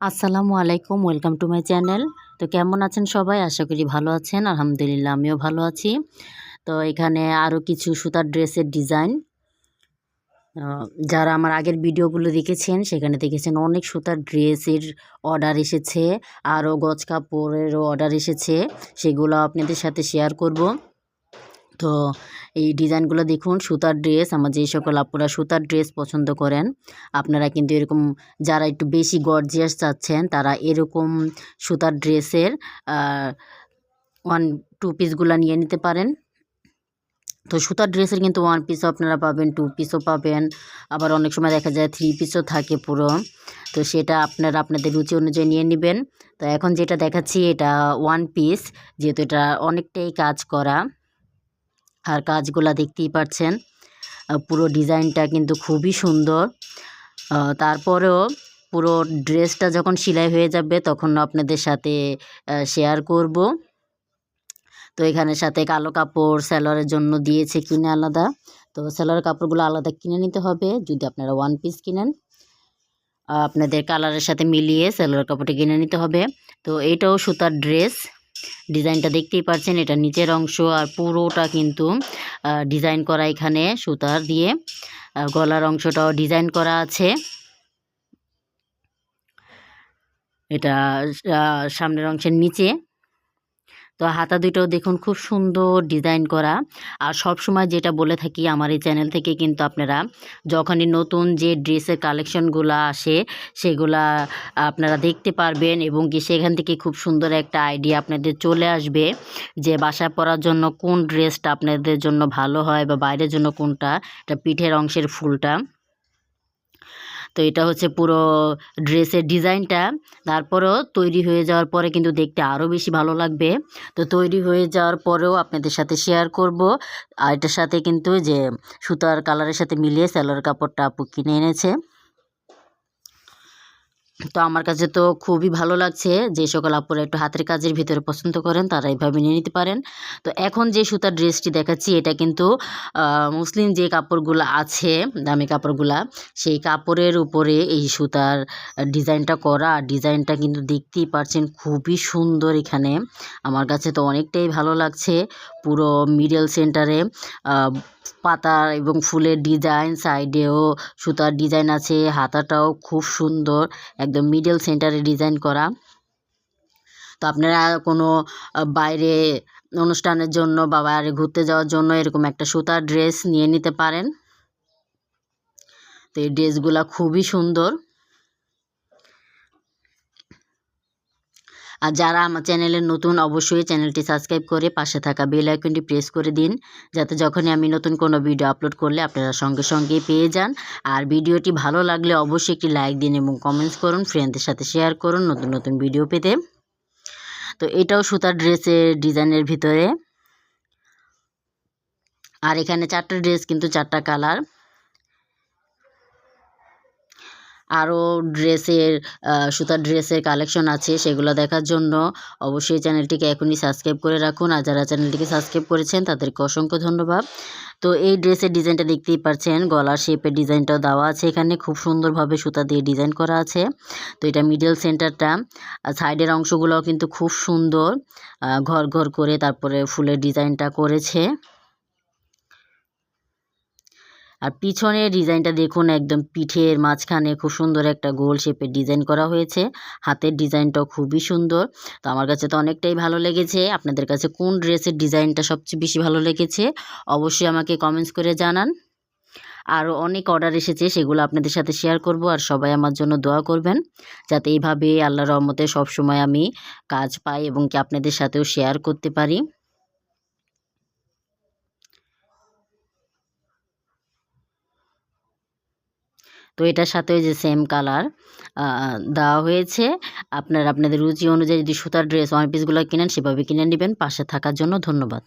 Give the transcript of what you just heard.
আসসালামু আলাইকুম, welcome to my channel. তো কেমন আছেন সবাই? আশা করি ভালো আছেন। আলহামদুলিল্লাহ, আমিও ভালো আছি। তো এখানে আরও কিছু সুতার ড্রেসের ডিজাইন। যারা আমার আগের ভিডিওগুলো দেখেছেন, সেখানে দেখেছেন অনেক সুতার ড্রেসের অর্ডার এসেছে। আরও গজ কাপড়েরও অর্ডার এসেছে। সেগুলো আপনাদের সাথে শেয়ার করব। তো এই ডিজাইনগুলো দেখুন, সুতার ড্রেস, আমার যে সকল আপুরা সুতার ড্রেস পছন্দ করেন, আপনারা কিন্তু এরকম যারা একটু বেশি গর্জিয়াস চাচ্ছেন, তারা এরকম সুতার ড্রেসের ওয়ান টু পিসগুলো নিয়ে নিতে পারেন। তো সুতার ড্রেসের কিন্তু ওয়ান পিসও আপনারা পাবেন টু পিসও পাবেন, আবার অনেক সময় দেখা যায় থ্রি পিসও থাকে পুরো। তো সেটা আপনারা আপনাদের রুচি অনুযায়ী নিয়ে নেবেন। তো এখন যেটা দেখাচ্ছি, এটা ওয়ান পিস যেহেতু এটা অনেকটাই কাজ করা। আর কাজগুলা দেখতেই পাচ্ছেন পুরো ডিজাইনটা কিন্তু খুবই সুন্দর। তারপরেও পুরো ড্রেসটা যখন সেলাই হয়ে যাবে তখন আপনাদের সাথে শেয়ার করব। তো এখানে সাথে কালো কাপড় স্যালোয়ারের জন্য দিয়েছে কিনে আলাদা। তো স্যালোয়ার কাপড়গুলো আলাদা কিনে নিতে হবে যদি আপনারা ওয়ান পিস কিনেন। আপনাদের কালারের সাথে মিলিয়ে স্যালোয়ার কাপড়টা কিনে নিতে হবে। তো এটাও সুতার ড্রেস ডিজাইনটা দেখতেই পারছেন এটা নিচের অংশ আর পুরোটা কিন্তু ডিজাইন করা এখানে সুতার দিয়ে গলার অংশটাও ডিজাইন করা আছে। এটা সামনের অংশের নিচে তো হাতা দুটোও দেখুন খুব সুন্দর ডিজাইন করা। আর সব সময় যেটা বলে থাকি আমার এই চ্যানেল থেকে কিন্তু আপনারা, যখনই নতুন যে ড্রেসের কালেকশনগুলো আসে, সেগুলা আপনারা দেখতে পারবেন এবং কি সেখান থেকে খুব সুন্দর একটা আইডিয়া আপনাদের চলে আসবে যে বাসায় পরার জন্য কোন ড্রেসটা আপনাদের জন্য ভালো হয় বা বাইরের জন্য কোনটা, এটা পিঠের অংশের ফুলটা। তো এটা হচ্ছে পুরো ড্রেসের ডিজাইনটা। তারপরেও তৈরি হয়ে যাওয়ার পরে কিন্তু দেখতে আরও বেশি ভালো লাগবে। তো তৈরি হয়ে যাওয়ার পরেও আপনাদের সাথে শেয়ার করব। আর এটার সাথে কিন্তু যে সুতার কালারের সাথে মিলিয়ে স্যালোর কাপড়টা আপু কিনে এনেছে। তো আমার কাছে তো খুবই ভালো লাগছে যে সকল আপুরা একটু হাতের কাজের ভিতরে পছন্দ করেন, তারা এইভাবে নিয়ে নিতে পারেন। তো এখন যে সুতার ড্রেসটি দেখাচ্ছি, এটা কিন্তু মুসলিম যে কাপড়গুলো আছে, দামি কাপড়গুলা, সেই কাপড়ের উপরে এই সুতার ডিজাইনটা করা। ডিজাইনটা কিন্তু দেখতেই পারছেন খুবই সুন্দর এখানে। আমার কাছে তো অনেকটাই ভালো লাগছে। পুরো মিডল সেন্টারে পাতা এবং ফুলের ডিজাইন সাইডেও সুতার ডিজাইন আছে, হাতাটাও খুব সুন্দর, একদম মিডল সেন্টারে ডিজাইন করা। তো আপনারা কোনো বাইরে অনুষ্ঠানের জন্য বা বাইরে ঘুরতে যাওয়ার জন্য এরকম একটা সুতার ড্রেস নিয়ে নিতে পারেন। তো এই ড্রেসগুলো খুবই সুন্দর। আর যারা আমার চ্যানেলে নতুন, অবশ্যই চ্যানেলটি সাবস্ক্রাইব করে পাশে থাকা বেল আইকনটি প্রেস করে দিন। যাতে যখনই আমি নতুন কোনো ভিডিও আপলোড করলে আপনারা সঙ্গে সঙ্গেই পেয়ে যান। আর ভিডিওটি ভালো লাগলে অবশ্যই একটি লাইক দিন এবং কমেন্টস করুন ফ্রেন্ডদের সাথে শেয়ার করুন নতুন নতুন ভিডিও পেতে। তো এটাও সুতার ড্রেসের ডিজাইনের ভিতরে। আর এখানে চারটা ড্রেস, কিন্তু চারটা কালার। আরও ড্রেসের সুতার ড্রেসের কালেকশন আছে সেগুলো দেখার জন্য। অবশ্যই চ্যানেলটিকে এখনই সাবস্ক্রাইব করে রাখুন আর যারা চ্যানেলটিকে সাবস্ক্রাইব করেছেন তাদেরকে অসংখ্য ধন্যবাদ। তো এই ড্রেসের ডিজাইনটা দেখতেই পাচ্ছেন, গলার শেপের ডিজাইনটাও দেওয়া আছে এখানে, খুব সুন্দরভাবে সুতা দিয়ে ডিজাইন করা আছে। তো এটা মিডল সেন্টারটা সাইডের অংশগুলোও কিন্তু খুব সুন্দর ঘর ঘর করে তারপরে ফুলের ডিজাইনটা করেছে। আর পিছনের ডিজাইনটা দেখুন, একদম পিঠের মাঝখানে খুব সুন্দর একটা গোল শেপের ডিজাইন করা হয়েছে। হাতের ডিজাইনটাও খুবই সুন্দর। তো আমার কাছে তো অনেকটাই ভালো লেগেছে। আপনাদের কাছে কোন ড্রেসের ডিজাইনটা সবচেয়ে বেশি ভালো লেগেছে, অবশ্যই আমাকে কমেন্টস করে জানান। আরও অনেক অর্ডার এসেছে, সেগুলো আপনাদের সাথে শেয়ার করব আর সবাই আমার জন্য দোয়া করবেন। যাতে এইভাবে আল্লাহ রহমতে সবসময় আমি কাজ পাই এবং কি আপনাদের সাথেও শেয়ার করতে পারি। তো এটার সাথে ওই যে সেম কালার দেওয়া হয়েছে। আপনার, আপনাদের রুচি অনুযায়ী যদি সুতার ড্রেস ওয়ান পিসগুলো কিনেন, সেভাবে কিনে নেবেন। পাশে থাকার জন্য ধন্যবাদ।